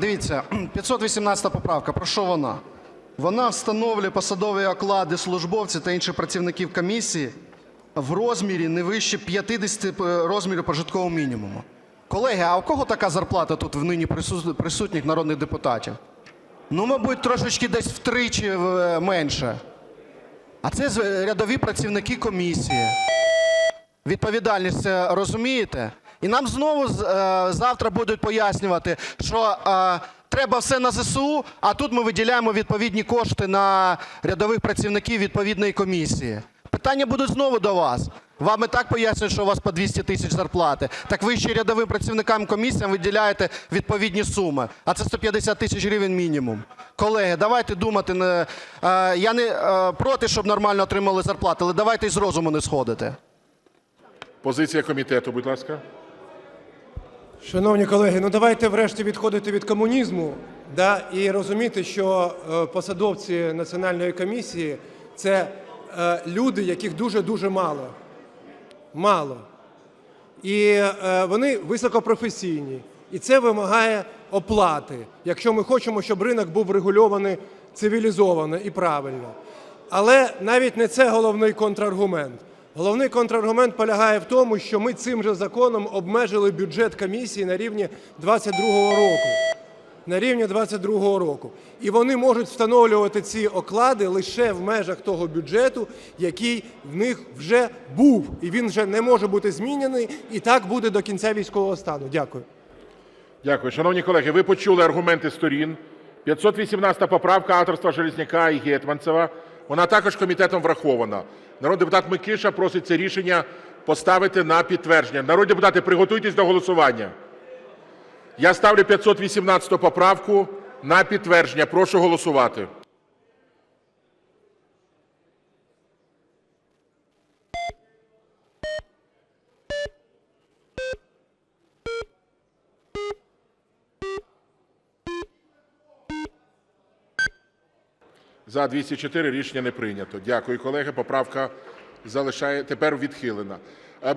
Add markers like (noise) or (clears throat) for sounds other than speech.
Дивіться, (clears throat) 518 поправка. Про що вона? Вона встановлює посадові оклади службовців та інших працівників комісії в розмірі не вище 50 розмірів прожиткового мінімуму. Колеги, а у кого така зарплата тут в нині прису- присутніх народних депутатів? Ну, мабуть, трошечки десь втричі е, менше. А це з- рядові працівники комісії. Відповідальність розумієте? І нам знову е, завтра будуть пояснювати, що е, треба все на ЗСУ, а тут ми виділяємо відповідні кошти на рядових працівників відповідної комісії. Питання будуть знову до вас. Вам і так пояснюють, що у вас по 200 тисяч зарплати. Так ви ще рядовим працівникам комісіям виділяєте відповідні суми, а це 150 тисяч гривень мінімум. Колеги, давайте думати. Е, я не проти, щоб нормально отримали зарплати, але давайте і з розуму не сходити. Позиція комітету, будь ласка. Шановні колеги, ну давайте врешті відходити від комунізму да, і розуміти, що е, посадовці Національної комісії це е, люди, яких дуже-дуже мало. Мало. І е, вони високопрофесійні. І це вимагає оплати, якщо ми хочемо, щоб ринок був регульований цивілізовано і правильно. Але навіть не це головний контраргумент. Головний контраргумент полягає в тому, що ми цим же законом обмежили бюджет комісії на рівні 2022 року. На рівні 2022 року. І вони можуть встановлювати ці оклади лише в межах того бюджету, який в них вже був. І він вже не може бути змінений. І так буде до кінця військового стану. Дякую. Дякую. Шановні колеги, ви почули аргументи сторін. 518 поправка авторства Железняка і Гетманцева. Вона також комітетом врахована. Народний депутат Микиша просить це рішення поставити на підтвердження. Народні депутати, приготуйтесь до голосування. Я ставлю 518 поправку на підтвердження. Прошу голосувати. За 204 рішення не прийнято. Дякую, колеги. Поправка залишає тепер відхилена. Е,